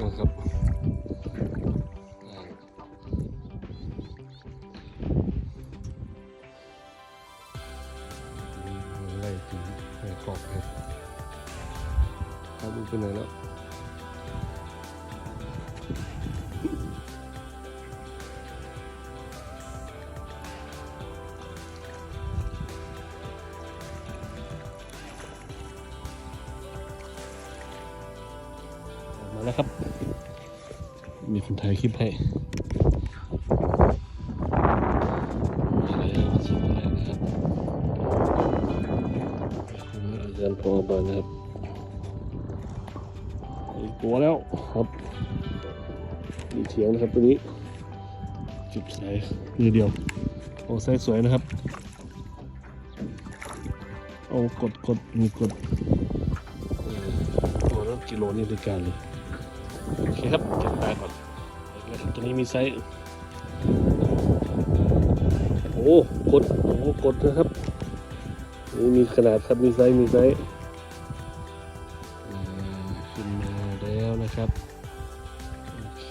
นะครับไล่ถึงแม่กอบเลยครับลูกไปไหนแล้ว มาแล้วครับ มีคนถ่ายคลิปให้มาแล้วชิ้นแรกนะครับคุณอาจารย์พอบานนะครับอีกตัวแล้วครับ มีเถียงนะครับตัวนี้จิบสายมือเดียวโอ้ไซส์สวยนะครับเอากดกดมีกดเออตัวละกิโลนี่ด้วยกันเลยโอเคครับเก็บตาก่อนนะครับตัวนี้มีไซส์โอ้กดโอ้กดนะครับนี่มีขนาดครับมีไซส์มีไซส์อืมขึ้นมาแล้วนะครับโอเค